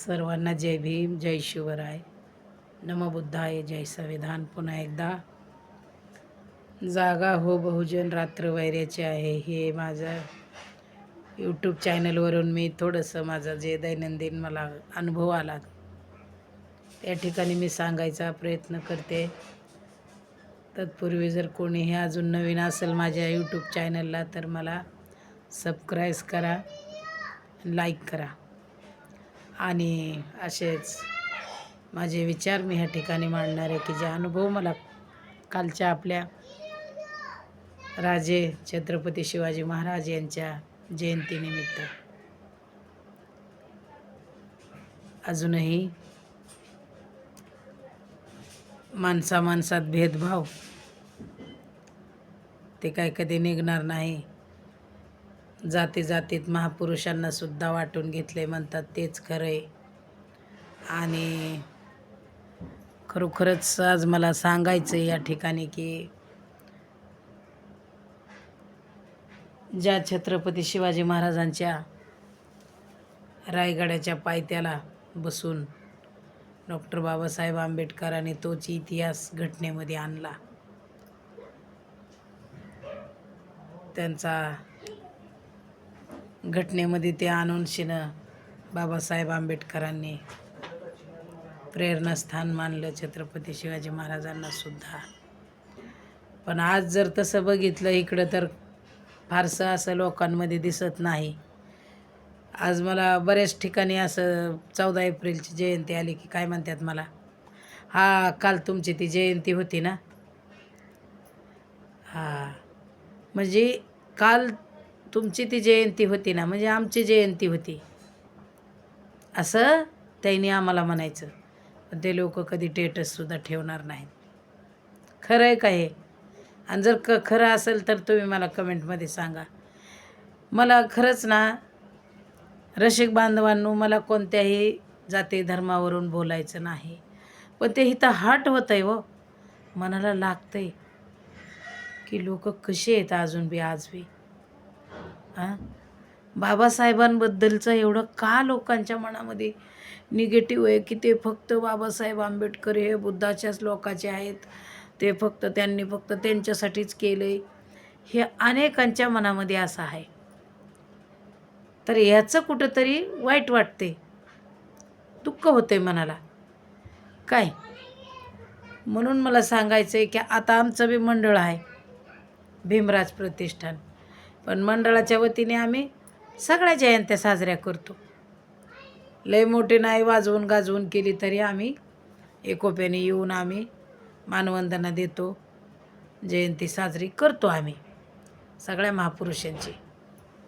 सर्वांना जय भीम जय शिवराय. नमबुद्धाय जय संविधान. पुन्हा एकदा. जागा हो बहुजन रात्र वैऱ्याचे आहे. हे माझं यूट्यूब चॅनलवरून मी थोडंसं माझं जे दैनंदिन मला अनुभव आला त्या ठिकाणी मी सांगायचा प्रयत्न करते. तत्पूर्वी जर कोणीही अजून नवीन असेल माझ्या यूट्यूब चॅनलला तर मला सबस्क्राईब करा लाईक करा. आणि असेच माझे विचार मी ह्या ठिकाणी मांडणार आहे की जे अनुभव मला कालच्या आपल्या राजे छत्रपती शिवाजी महाराज यांच्या जयंतीनिमित्त. अजूनही माणसा माणसात भेदभाव ते काय कधी निघणार नाही. जाती जातीत महापुरुषांना सुद्धा वाटून घेतले म्हणतात तेच खरं आहे आणि खरोखरच आज मला सांगायचं आहे या ठिकाणी की ज्या छत्रपती शिवाजी महाराजांच्या रायगडाच्या पायथ्याला बसून डॉक्टर बाबासाहेब आंबेडकरांनी तोच इतिहास घटनेमध्ये आणला. त्यांचा घटनेमध्ये ते आणून शिणं बाबासाहेब आंबेडकरांनी प्रेरणास्थान मानलं छत्रपती शिवाजी महाराजांना सुद्धा. पण आज जर तसं बघितलं इकडं तर फारसं असं लोकांमध्ये दिसत नाही. आज मला बऱ्याच ठिकाणी असं चौदा एप्रिलची जयंती आली की काय म्हणतात मला? हा काल तुमची ती जयंती होती ना? हा. म्हणजे काल तुमची ती जयंती होती ना म्हणजे आमची जयंती होती. असं त्यांनी आम्हाला म्हणायचं. पण ते लोक कधी टेटससुद्धा ठेवणार नाहीत. खरं आहे का हे? आणि जर क खरं असेल तर तुम्ही मला कमेंटमध्ये सांगा. मला खरंच ना रसिक बांधवांनो मला कोणत्याही जाती धर्मावरून बोलायचं नाही. पण ते हिथं हाट होतं आहे हो. मनाला लागतं आहे की लोक कसे आहेत अजून बी आज बी? हां बाबासाहेबांबद्दलचं एवढं का लोकांच्या मनामध्ये निगेटिव्ह आहे की ते फक्त बाबासाहेब आंबेडकर हे बुद्धाच्याच लोकाचे आहेत? ते फक्त त्यांनी फक्त त्यांच्यासाठीच केलं आहे हे अनेकांच्या मनामध्ये असं आहे. तर ह्याचं कुठंतरी वाईट वाटते. दुःख होते मनाला. काय? म्हणून मला सांगायचं आहे की आता आमचं बी मंडळ आहे. भीमराज प्रतिष्ठान. पण मंडळाच्या वतीने आम्ही सगळ्या जयंत्या साजऱ्या करतो. लय मोठी नाही वाजवून गाजवून केली तरी आम्ही एकोप्याने येऊन आम्ही मानवंदना देतो जयंती साजरी करतो आम्ही सगळ्या महापुरुषांची.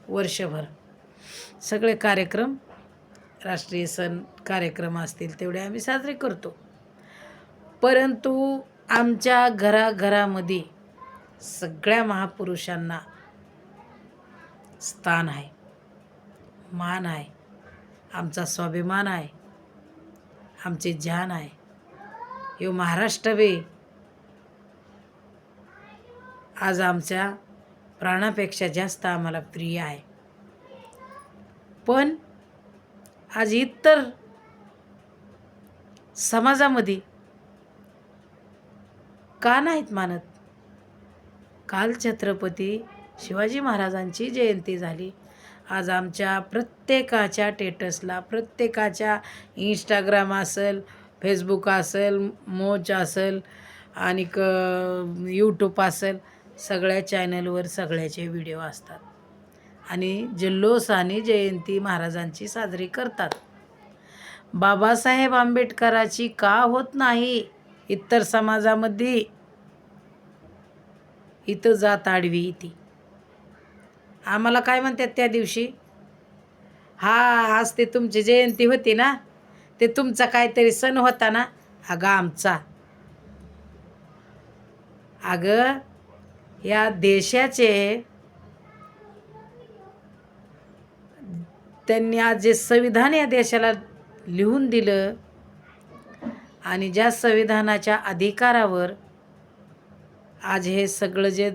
वर्षभर सगळे कार्यक्रम राष्ट्रीय सण कार्यक्रम असतील तेवढे आम्ही साजरे करतो. परंतु आमच्या घराघरामध्ये सगळ्या महापुरुषांना स्थान आहे. मान आहे. आमचा स्वाभिमान आहे. आमचे जान आहे. हे महाराष्ट्र बे. आज आमच्या प्राणापेक्षा जास्त आम्हाला प्रिय आहे. पण आज इतर समाजामध्ये का नाहीत मानत? काल छत्रपती शिवाजी महाराजांची जयंती झाली. आज आमच्या प्रत्येकाच्या टेटसला प्रत्येकाच्या इंस्टाग्राम असेल फेसबुक असेल मोच असेल आणि क यूट्यूब असेल सगळ्या चॅनलवर सगळ्याचे व्हिडिओ असतात. आणि जल्लोषाने जयंती महाराजांची साजरी करतात. बाबासाहेब आंबेडकराची का होत नाही इतर समाजामध्ये? इथं जात आडवी ती आम्हाला काय म्हणतात त्या दिवशी? हा आज ते तुमची जयंती होती ना ते तुमचा काहीतरी सण होता ना? अगं आमचा. अगं या देशाचे त्यांनी आज जे संविधान या देशाला लिहून दिलं आणि ज्या संविधानाच्या अधिकारावर आज हे सगळं जे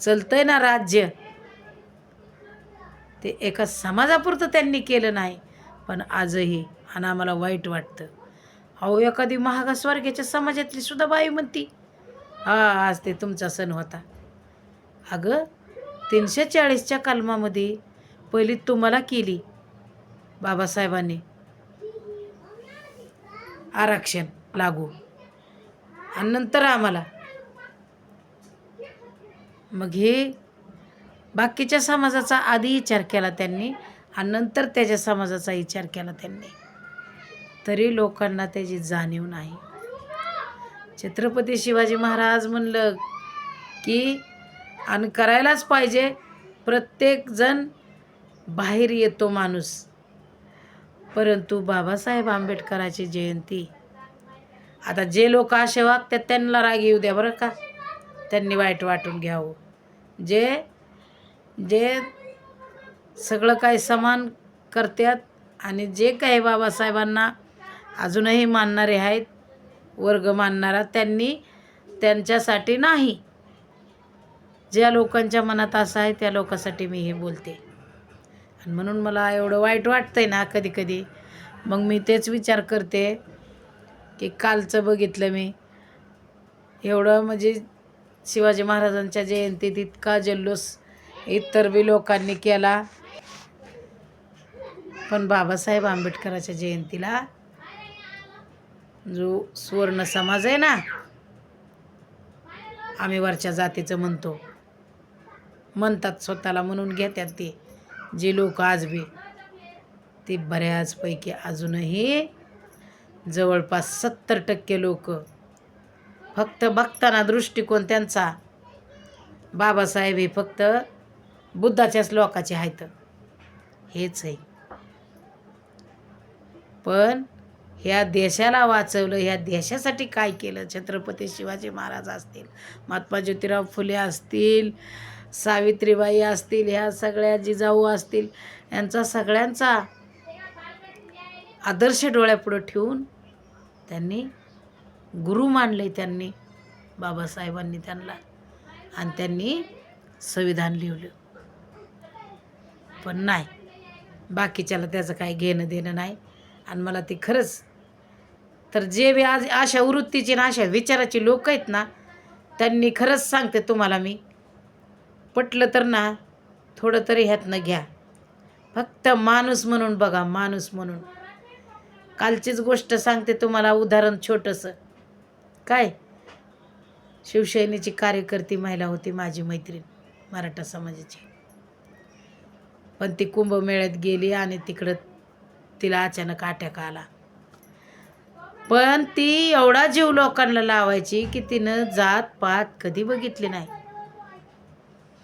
चलतंय ना राज्य ते एका समाजापुरतं त्यांनी केलं नाही पण आजही आणि आम्हाला वाईट वाटतं. अहो एखादी महागास्वर्गाच्या समाजातली सुद्धा बाई म्हणती हा आज ते तुमचा सण होता. अगं तीनशे चाळीसच्या कलमामध्ये पहिली तुम्हाला केली बाबासाहेबांनी. आरक्षण लागू. आणि नंतर आम्हाला. मग हे बाकीच्या समाजाचा आधी विचार केला त्यांनी आणि नंतर त्याच्या समाजाचा विचार केला त्यांनी. तरी लोकांना त्याची जाणीव नाही. छत्रपती शिवाजी महाराज म्हणलं की आणि करायलाच पाहिजे. प्रत्येकजण बाहेर येतो माणूस. परंतु बाबासाहेब आंबेडकराची जयंती. आता जे लोक असे वागतात त्यांना राग येऊ द्या बरं का. त्यांनी वाईट वाटून घ्यावं. जे जे सगळं काही समान करतात आणि जे काही बाबासाहेबांना अजूनही मानणारे आहेत वर्ग मानणारा त्यांनी त्यांच्यासाठी नाही. ज्या लोकांच्या मनात असं आहे त्या लोकांसाठी मी हे बोलते. आणि म्हणून मला एवढं वाईट वाटतंय ना कधी कधी. मग मी तेच विचार करते की कालचं बघितलं मी. एवढं म्हणजे शिवाजी महाराजांच्या जयंतीत इतका जल्लोष इतर बी लोकांनी केला. पण बाबासाहेब आंबेडकराच्या जयंतीला जो सुवर्ण समाज आहे ना आम्ही वरच्या जातीचं म्हणतो. म्हणतात स्वतःला म्हणून घेतात ते. जे लोक आज बी ते बऱ्याचपैकी अजूनही जवळपास सत्तर टक्के लोक फक्त बघताना दृष्टिकोन त्यांचा. बाबासाहेब हे फक्त बुद्धाच्याच लोकाचे आहेत. हेच आहे. पण ह्या देशाला वाचवलं ह्या देशासाठी काय केलं? छत्रपती शिवाजी महाराज असतील महात्मा ज्योतिराव फुले असतील सावित्रीबाई असतील ह्या सगळ्या जिजाऊ असतील यांचा सगळ्यांचा आदर्श डोळ्यापुढं ठेवून त्यांनी गुरु मानले त्यांनी बाबासाहेबांनी त्यांना. आणि त्यांनी संविधान लिहिलं. पण नाही. बाकीच्याला त्याचं काही घेणं देणं नाही. आणि मला ती खरंच तर जे बी आज अशा वृत्तीची ना अशा विचाराची लोक आहेत ना त्यांनी खरंच सांगते तुम्हाला मी. पटलं तर ना थोडं तरी ह्यातनं घ्या. फक्त माणूस म्हणून बघा माणूस म्हणून. कालचीच गोष्ट सांगते तुम्हाला उदाहरण छोटंसं. काय? शिवसेनेची कार्यकर्ती महिला होती माझी मैत्रीण मराठा समाजाची. पण ती कुंभमेळ्यात गेली आणि तिकडं तिला अचानक अटॅक आला. पण ती एवढा जीव लोकांना लावायची की तिनं जात पात कधी बघितली नाही.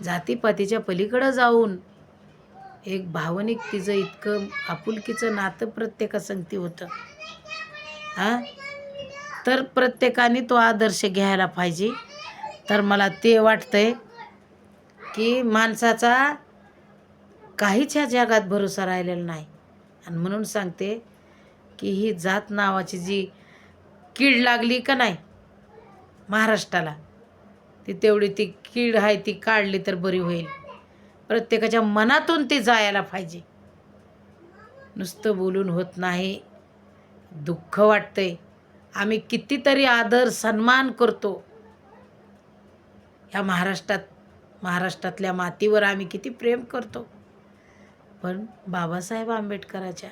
जातीपातीच्या पलीकडं जाऊन एक भावनिक तिचं इतकं आपुलकीचं नातं प्रत्येकासंगती होतं. हां? तर प्रत्येकाने तो आदर्श घ्यायला पाहिजे. तर मला ते वाटतंय की माणसाचा काहीच ह्या जगात भरोसा राहिलेला नाही. आणि म्हणून सांगते की ही जात नावाची जी कीड लागली का नाही महाराष्ट्राला ती तेवढी ती कीड आहे ती काढली तर बरी होईल. प्रत्येकाच्या मनातून ती जायला पाहिजे. नुसतं बोलून होत नाही. दुःख वाटतंय. आम्ही कितीतरी आदर सन्मान करतो. ह्या महाराष्ट्रात महाराष्ट्रातल्या मातीवर आम्ही किती प्रेम करतो. पण बाबासाहेब आंबेडकराच्या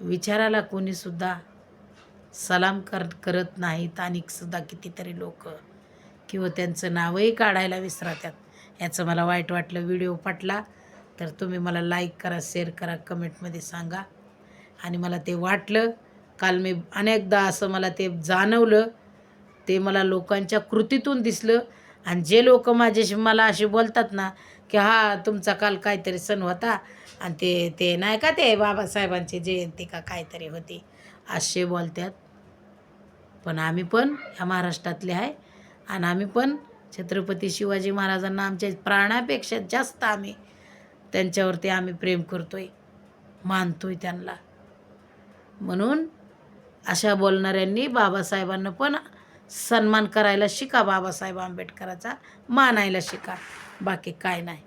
विचाराला कोणीसुद्धा सलाम कर करत नाहीत. आणि सुद्धा कितीतरी लोक किंवा त्यांचं नावही काढायला विसरतात. याचं मला वाईट वाटलं. व्हिडिओ पटला तर तुम्ही मला लाईक करा शेअर करा कमेंटमध्ये सांगा. आणि मला ते वाटलं. काल मी अनेकदा असं मला ते जाणवलं. ते मला लोकांच्या कृतीतून दिसलं. आणि जे लोक माझ्याशी मला असे बोलतात ना की हा तुमचा काल काहीतरी सण होता. आणि ते ते नाही का ते बाबासाहेबांची जयंती का काहीतरी होती. असे बोलतात. पण आम्ही पण ह्या महाराष्ट्रातले आहे. आणि आम्ही पण छत्रपती शिवाजी महाराजांना आमच्या प्राणापेक्षा जास्त आम्ही त्यांच्यावरती आम्ही प्रेम करतोय. मानतोय त्यांना. म्हणून अशा बोलणाऱ्यांनी बाबासाहेबांना पण सन्मान करायला शिका बाबासाहेब आंबेडकराचा. मानायला शिका. बाकी काय नाही.